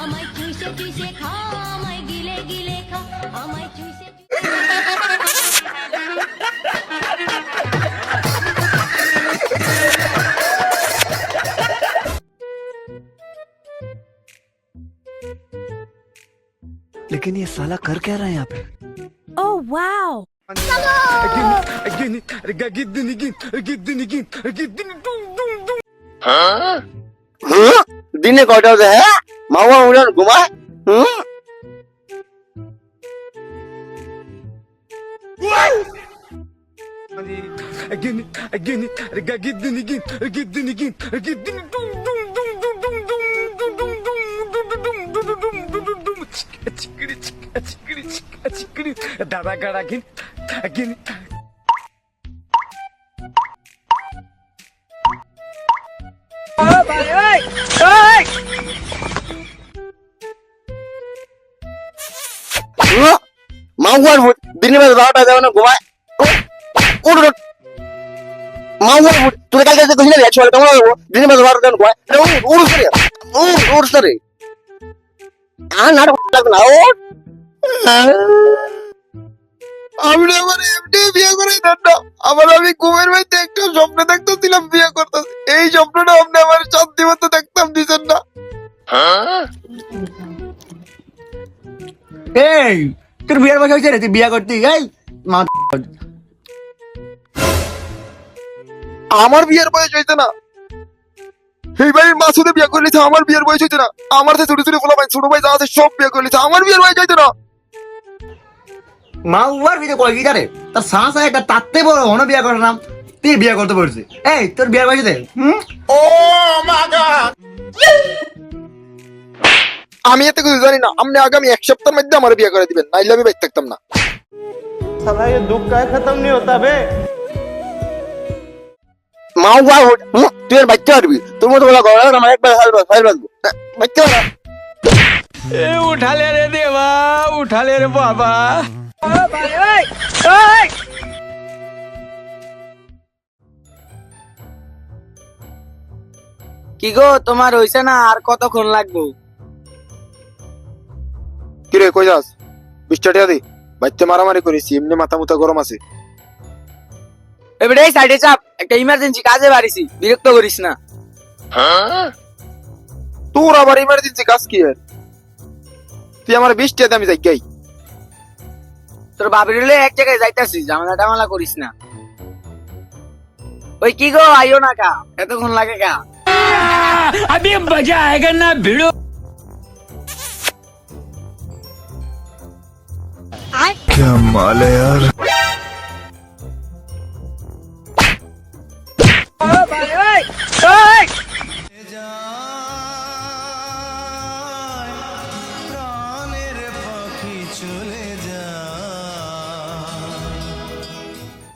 আমায় চুষে চুষে খা लेकिन ये साला कर क्या रहा है यहाँ पे? ओ वाओ दिने कटा दे है? मावा उड़न घुमा। अगेन अगेन रे गगिद निगिन रे गिद निगिन रे गिद निगिन टू टू दादा कड़ा किन किन ಮಾವು ದಿನಮೇಲೆ ರಾಟ ದೇವನ ಗುವಾ ಕೂಡು ಮಾವು ತುಳಿ ಕಾಲ ಕೈತೆ ಕಹಿನ ಯಾಚು ಹೇಳ್ತಾ ಮಾವು ದಿನಮೇಲೆ ರಾಟ ದೇವನ ಗುವಾ ಊರು ಸರಿ ಊರು ಊರು ಸರಿ ಆ ನಾಡ ನಾವು না আমার এমনি বিয়ে করে না। আমার আমি ঘুমের মধ্যে একটা স্বপ্ন দেখতেছিলাম বিয়ে করতেছি এই স্বপ্নটা আপনি আমার শান্তি মতো দেখতাম দিছেন না। এই তোর বিয়ার বয়স হয়েছে রে তুই বিয়া করতি। এই মা আমার বিয়ের বয়স হয়েছে না। এই ভাই মাসুদে বিয়ে করলিছে আমার বিয়ের বয়স হয়েছে না। আমার যে ছোট ছোট ফোলা ভাই ছোট ভাই যা আছে সব বিয়ে করলিছে আমার বিয়ের বয়স হয়েছে না। মা উয়ার বিয়ে করে কি জানে তার সাহস আছে একটা তাতে বড় হনো বিয়া করে নাম তুই বিয়া করতে পারছিস এই তোর বিয়ার বয়স দে হুম আমি এত কিছু জানি না আপনি আগামী এক সপ্তাহের মধ্যে আমার বিয়ে করে দিবেন নাইলে আমি বাইক থাকতাম না साला ये दुख का खत्म नहीं होता बे মা উয়া হোট হুম, তুই আর বাচ্চা পারবি তোর মতো বলা গড়া আমার একবার হাল বাস হাল বাসবো বাচ্চা পারা উঠা লে রে দেবা উঠা লে রে বাবা কি গো তোমার হইছে না আর কতক্ষণ লাগবো? কিরে কই যাস? বিশটা দি। বাচ্চা মারামারি করিস এমনি মাথা মুথা গরম আছে। এবারে এই সাইডে চাপ একটা ইমার্জেন্সি কাজে বাড়িছি বিরক্ত করিস না। তোর আবার ইমার্জেন্সি কাজ কি তুই আমার বিশ টিয়া দে, আমি যাই গাই তোর বাবির হলে এক জায়গায় যাইতাছি ঝামেলা টামেলা করিস না ওই কি গো আইও না কা এতক্ষণ লাগে কা अभी मजा आएगा ना भिड़ो क्या माल है यार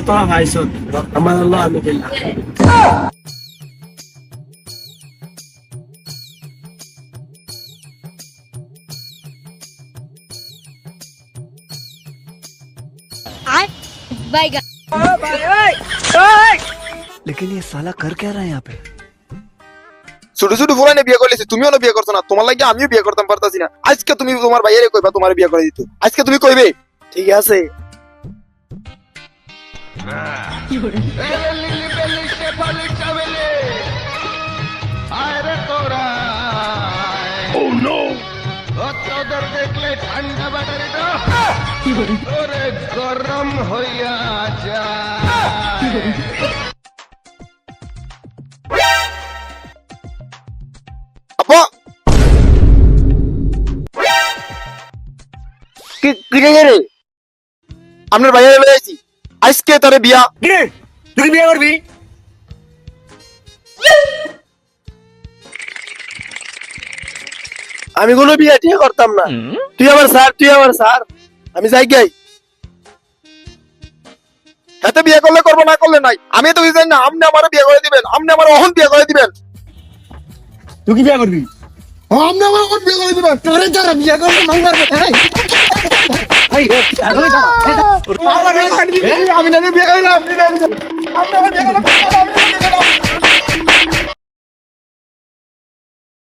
तो भाई सुन हमारा अल्लाह अलहमदुलिल्लाह Bye लेकिन ये साला कर क्या रहा है यहाँ पे ছোট ছোট ফুলানে বিয়ে করলেছে তুমিও না বিয়ে করছ না তোমার লাগে আমিও বিয়ে করতাম পারতাছি না। আজকে তুমি তোমার ভাইয়েরে কইবা তোমার বিয়ে করে দিত। আজকে তুমি কইবে? ঠিক আছে। গরম হইয়া যা। আপনার লয়ে আইছি। আজকে তারে বিয়া। তুই কি বিয়ে করবি? আমি কোনো বিয়ে ঠিক করতাম না। তুই আমার স্যার তুই আমার স্যার। আমি যাই গাই এতে বিয়ে করলে করব না করলে নাই। আমি তো জানি না আপনি আমার বিয়ে করে দিবেন আপনি আমার অহন বিয়ে করে দিবেন। তুই কি বিয়ে করবি? আপনি আমার অহন বিয়ে করে দিবেন। তোরে যারা বিয়ে করবি মাঙ্গার আমি বিয়ে করলাম।